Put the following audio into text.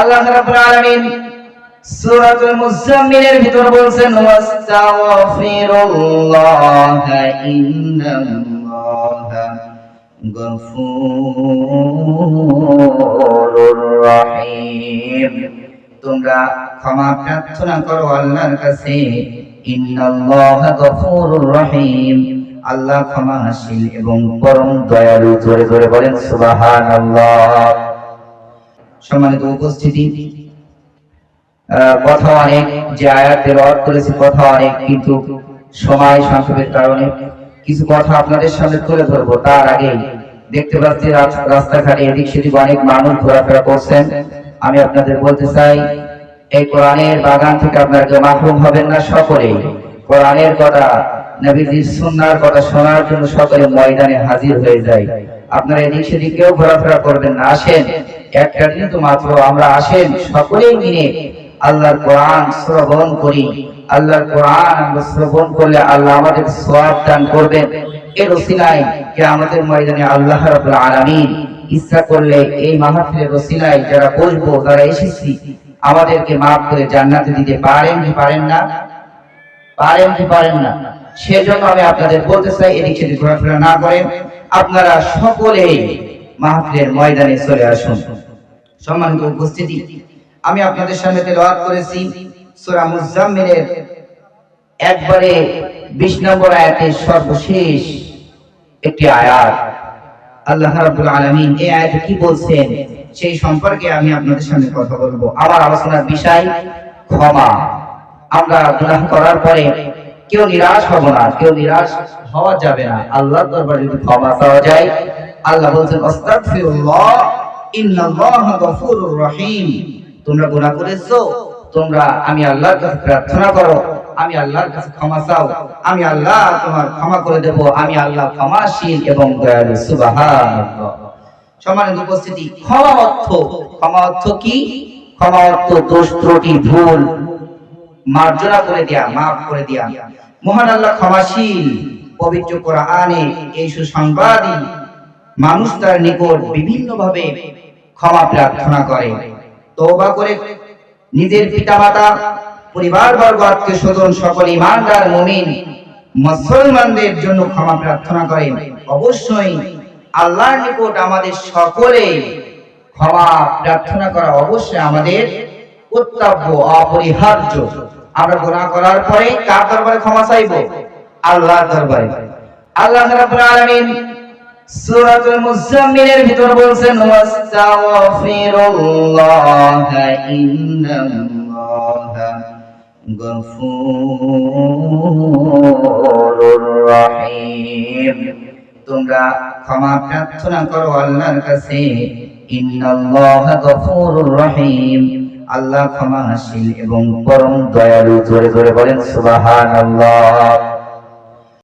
আল্লাহ রাব্বুল আলামিন সূরাতুল ভিতর বলছেন, ওয়াস্তাগফিরুল্লাহ গফুরুর রহিম। তোমরা ক্ষমা প্রার্থনা করো আল্লাহর কাছে, ইন্নাল্লাহা গফুরুর রহিম। আল্লাহ ক্ষমাশীল এবং পরম দয়ালু জোরে জোরে বলেন, সুবহানাল্লাহ। সম্মানিত উপস্থিতি। কথা অনেক, যে আয়াতের অর্থ করেছি কথা অনেক, কিন্তু সময় সংক্ষেপের কারণে কিছু কথা আপনাদের সামনে তুলে ধরবো। তার আগে দেখতে পাচ্ছি রাস্তাঘাটে এদিক সেদিক অনেক মানুষ ঘোরাফেরা করছেন। আমি আপনাদের বলতে চাই, এই কোরআনের বাগান থেকে আপনারা কেউ মাহরুম হবেন না সকলেই কোরআনের কথা নবীজির সুন্নাহর কথা শোনার জন্য সকলে ময়দানে হাজির হয়ে যায়। আপনারা এদিক সেদিক কেউ ঘোরাফেরা করবেন না। আসেন একটা দিন তো মাত্র আমরা আসেন, সকলেই মিলে আল্লাহর কোরআন শ্রবণ করি। আল্লাহর কোরআন আমরা শ্রবণ করলে আল্লাহ আমাদের সওয়াব দান করবেন। এর ওসিলায় যে আমাদের ময়দানে আল্লাহ রাব্বুল আলামিন ইচ্ছা করলে এই মাহফিলের ওসিলায় যারা বসবো, যারা এসেছি, আমাদেরকে মাফ করে জান্নাতে দিতে পারেন কি পারেন না? পারেন কি পারেন না? সেজন্য আমি আপনাদের বলতে চাই, এদিক সেদিক ঘোরাফেরা না করেন। আপনারা সকলেই মাহফিলের ময়দানে চলে আসুন। সম্মানিত উপস্থিতি, আমি আপনাদের সামনে তেলাওয়াত করেছি সূরা মুজাম্মিলের একবারে 20 নম্বর আয়াতের সর্বশেষ একটি আয়াত। আল্লাহ রাব্বুল আলামিন এই আয়াতে কি বলছেন সেই সম্পর্কে আমি আপনাদের সামনে কথা বলব। আমার আলোচনার বিষয় ক্ষমা। আমরা গুনাহ করার পরে কেউ নিরাশ হব না, কেউ নিরাশ হওয়া যাবে না। আল্লাহর দরবারে যদি ক্ষমা চাওয়া যায় আল্লাহ বলছেন, আস্তাগফিরুল্লাহ, ইন্নাল্লাহা গফুরুর রহিম। তোমরা গুনাহ করেছ, তোমরা, আমি আল্লাহর কাছে প্রার্থনা করো, আমি আল্লাহর কাছে ক্ষমা চাও, আমি আল্লাহ তোমার ক্ষমা করে দেব, আমি আল্লাহ ক্ষমাশীল এবং দয়ালু, সুবহানাল্লাহ। সম্মানিত উপস্থিতি, ক্ষমা অর্থ ক্ষমা অর্থ কি? ক্ষমা অর্থ দোষ, ত্রুটি, ভুল, মার্জনা করে দেয়া, মাফ করে দেয়া। মহান আল্লাহ ক্ষমাশীল, পবিত্র কোরআনে এই সুসংবাদই মানুষ তার নিকট বিভিন্ন ভাবে ক্ষমা প্রার্থনা করে, তওবা করে। নিজের পিতামাতা পরিবার বর্গ আত্মীয় স্বজন সকল ইমানদার, মুমিন, মুসলমানদের জন্য ক্ষমা প্রার্থনা করেন অবশ্যই আল্লাহর নিকট আমাদের সকলে ক্ষমা প্রার্থনা করা অবশ্যই আমাদের কর্তব্য, অপরিহার্য। আমরা গুনাহ করার পরে কার দরবারে ক্ষমা চাইব? আল্লাহর দরবারে। আল্লাহ রাব্বুল আলামিন সূরাতুল ভিতর বলছেন, ওয়াস্তাগফিরুল্লাহ ইন্নাল্লাহা গফুরুর রহিম। তোমরা ক্ষমা প্রার্থনা করো আল্লাহর কাছে, ইন্নাল্লাহা গফুরুর রহিম। আল্লাহ ক্ষমাশীল এবং পরম দয়ালু জোরে জোরে বলেন, সুবহানাল্লাহ।